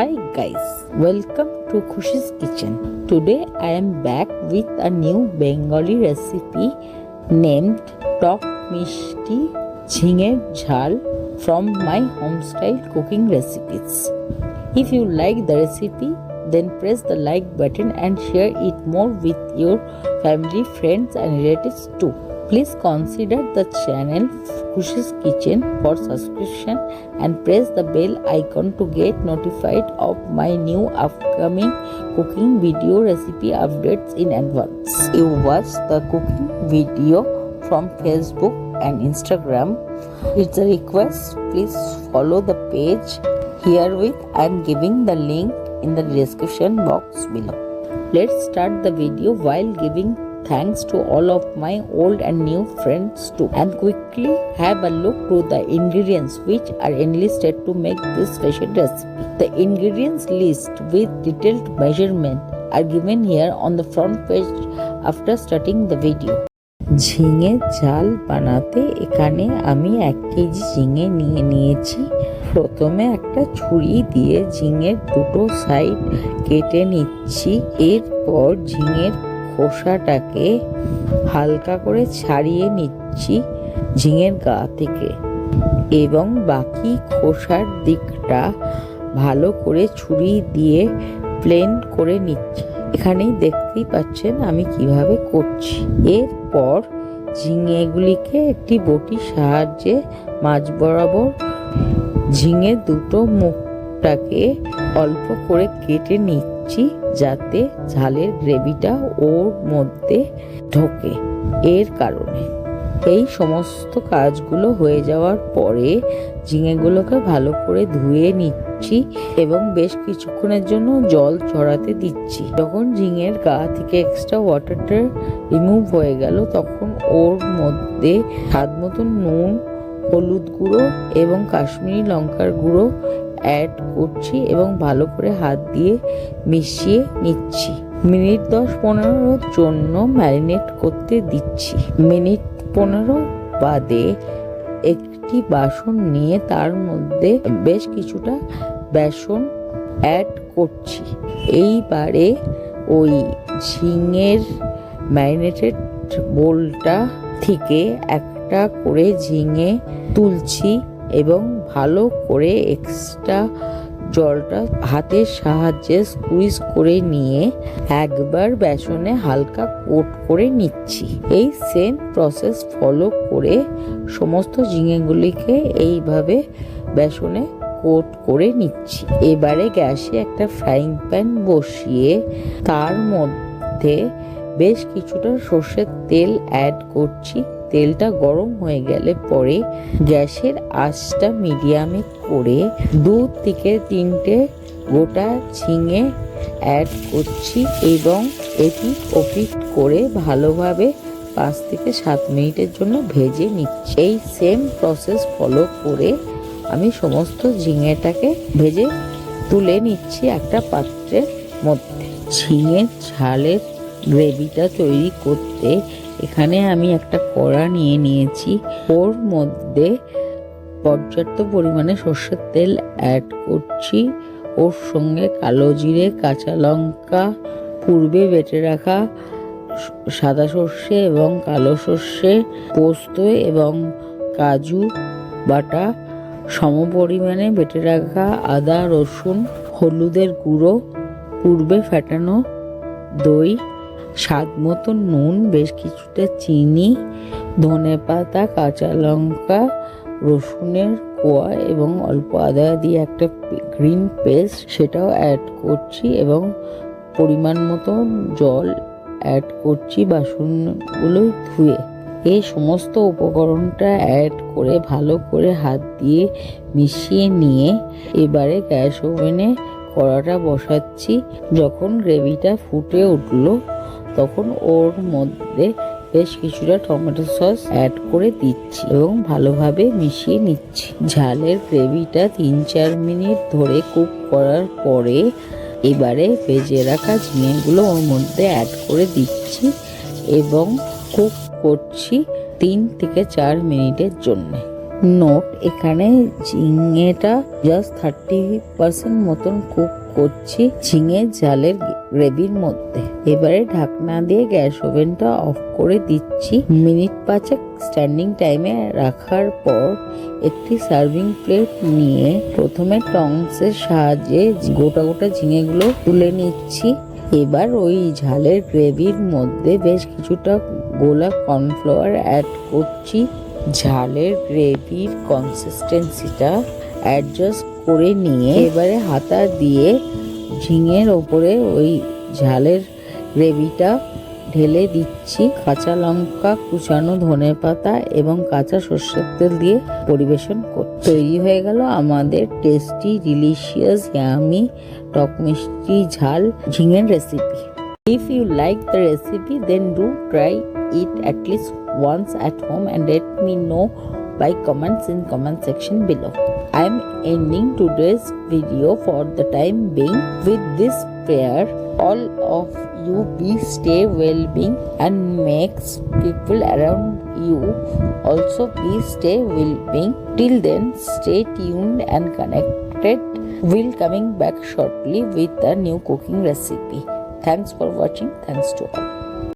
Hi guys, welcome to Khushi's Kitchen. Today I am back with a new Bengali recipe named Tok Mishti Jhinger Jhal from my homestyle cooking recipes. If you like the recipe, then press the like button and share it more with your family, friends and relatives too. Please consider the channel Khushi's Kitchen for subscription and press the bell icon to get notified of my new upcoming cooking video recipe updates in advance. You watch the cooking video from Facebook and Instagram. It's a request. Please follow the page. Herewith I am giving the link in the description box below. Let's start the video while giving thanks to all of my old and new friends too and quickly have a look to the ingredients which are enlisted to make this special recipe. The ingredients list with detailed measurement are given here on the front page after starting the video. ঝিঙে ঝাল বানাতে এখানে আমি এক KG ঝিঙে নিয়ে নিয়েছি প্রথমে একটা ছুরি দিয়ে ঝিঙের দুটো সাইড কেটে নিচ্ছি এরপর ঝিঙের খোসাটাকে হালকা করে ছাড়িয়ে নিচ্ছি ঝিঙের গা থেকে। এবং বাকি খোসার দিকটা ভালো করে ছুরি দিয়ে প্লেন করে নিচ্ছি। এখানেই দেখতেই পাচ্ছেন আমি কীভাবে করছি। এরপর ঝিঙেগুলিকে একটি বটির সাহায্যে মাছ বরাবর ঝিঙে দুটো মুখটাকে অল্প করে কেটে নিচ্ছি। যাতে ঝালের গ্রেভিটা ওর মধ্যে ঢোকে, এর কারণে। এই সমস্ত কাজগুলো হয়ে যাওয়ার পরে ঝিঙেগুলোকে ভালো করে ধুয়ে নিচ্ছি এবং বেশ কিছুক্ষণের জন্য জল ছড়াতে দিচ্ছি। যখন ঝিঙের গা থেকে এক্সট্রা ওয়াটারটা রিমুভ হয়ে গেল, তখন ওর মধ্যে স্বাদ মতন নুন, হলুদ গুঁড়ো এবং কাশ্মীরি লঙ্কার গুঁড়ো অ্যাড করছি এবং ভালো করে হাত দিয়ে মিশিয়ে নিচ্ছি। মিনিট দশ পনেরোর জন্য ম্যারিনেট করতে দিচ্ছি। মিনিট পনেরো বাদে একটি বাসন নিয়ে তার মধ্যে বেশ কিছুটা বেসন অ্যাড করছি। এইবারে ওই ঝিঙের ম্যারিনেটেড বোলটা থেকে একটা করে ঝিঙে তুলছি। এবং ভালো করে এক্সট্রা জলটা হাতের সাহায্যে স্কুইজ করে নিয়ে একবার বেসনে হালকা কোট করে নিচ্ছি। এই সেম প্রসেস ফলো করে সমস্ত ঝিঙেগুলিকে এইভাবে বেসনে কোট করে নিচ্ছি। এবারে গ্যাসে একটা ফ্রাইং প্যান বসিয়ে তার মধ্যে বেশ কিছুটা সর্ষের তেল অ্যাড করছি। তেলটা গরম হয়ে গেলে পরে গ্যাসের আঁচটা মিডিয়ামে করে দু থেকে তিনটে গোটা ঝিঙে অ্যাড করছি এবং এটি ওপিট করে ভালোভাবে পাঁচ থেকে সাত মিনিটের জন্য ভেজে নিচ্ছি। এই সেম প্রসেস ফলো করে আমি সমস্ত ঝিঙেটাকে ভেজে তুলে নিচ্ছি একটা পাত্রের মধ্যে। ঝিঙের ঝালের গ্রেভিটা তৈরি করতে এখানে আমি একটা কড়া নিয়ে নিয়েছি। ওর মধ্যে পর্যাপ্ত পরিমাণে সর্ষের তেল অ্যাড করছি। ওর সঙ্গে কালো জিরে, কাঁচা লঙ্কা, পূর্বে বেটে রাখা সাদা সর্ষে এবং কালো সর্ষে, পোস্ত এবং কাজু বাটা, সম পরিমাণে বেটে রাখা আদা, রসুন, হলুদের গুঁড়ো, পূর্বে ফেটানো দই স্বাদ মতো নুন, বেশ কিছুটা চিনি, ধনে পাতা, কাঁচা লঙ্কা, রসুনের কোয়া এবং অল্প আদা দিয়ে একটা গ্রিন পেস্ট সেটাও অ্যাড করছি এবং পরিমাণ মতো জল অ্যাড করছি বাসনগুলো ধুয়ে। এই সমস্ত উপকরণটা অ্যাড করে ভালো করে হাত দিয়ে মিশিয়ে নিয়ে এবারে গ্যাস ওভেনে কড়াটা বসাচ্ছি। যখন গ্রেভিটা ফুটে উঠল তখন ওর মধ্যে বেশ কিছুটা টমেটো সস অ্যাড করে দিচ্ছি এবং ভালোভাবে মিশিয়ে নিচ্ছি। ঝালের গ্রেভিটা তিন চার মিনিট ধরে কুক করার পরে এবারে ভেজে রাখা ঝিঙেগুলো ওর মধ্যে অ্যাড করে দিচ্ছি এবং কুক করছি তিন থেকে চার মিনিটের জন্য। নোট এখানে ঝিঙেটা জাস্ট থার্টি পার্সেন্ট মতন কুক করছি ঝিঙে ঝালের গ্রেভির মধ্যে। এবারে ঢাকনা দিয়ে গ্যাস ওভেনটা অফ করে দিচ্ছি। মিনিট পাঁচেক স্ট্যান্ডিং টাইমে রাখার পর একটি সার্ভিং প্লেট নিয়ে প্রথমে টংসের সাহায্যে গোটা গোটা ঝিঙেগুলো তুলে নিচ্ছি। এবার ওই ঝালের গ্রেভির মধ্যে বেশ কিছুটা গোলা কর্নফ্লাওয়ার অ্যাড করছি। ঝালের গ্রেভির কনসিস্টেন্সিটা অ্যাডজাস্ট করে নিয়ে এবারে হাতা দিয়ে ঝিঙের ওপরে ওই ঝালের গ্রেভিটা ঢেলে দিচ্ছি। কাঁচা লঙ্কা কুচানো ধনে পাতা এবং কাঁচা সর্ষের তেল দিয়ে পরিবেশন কর তৈরি হয়ে গেল আমাদের টেস্টি ডিলিশিয়াস ইয়ামি টক মিষ্টি ঝাল ঝিঙের recipe if you like the recipe then do try it at least once at home and let me know by comments in comment section below. I am ending today's video for the time being with this prayer. All of you be stay well being and makes people around you also be stay well being. Till then, stay tuned and connected. We'll coming back shortly with a new cooking recipe. Thanks for watching. Thanks to all.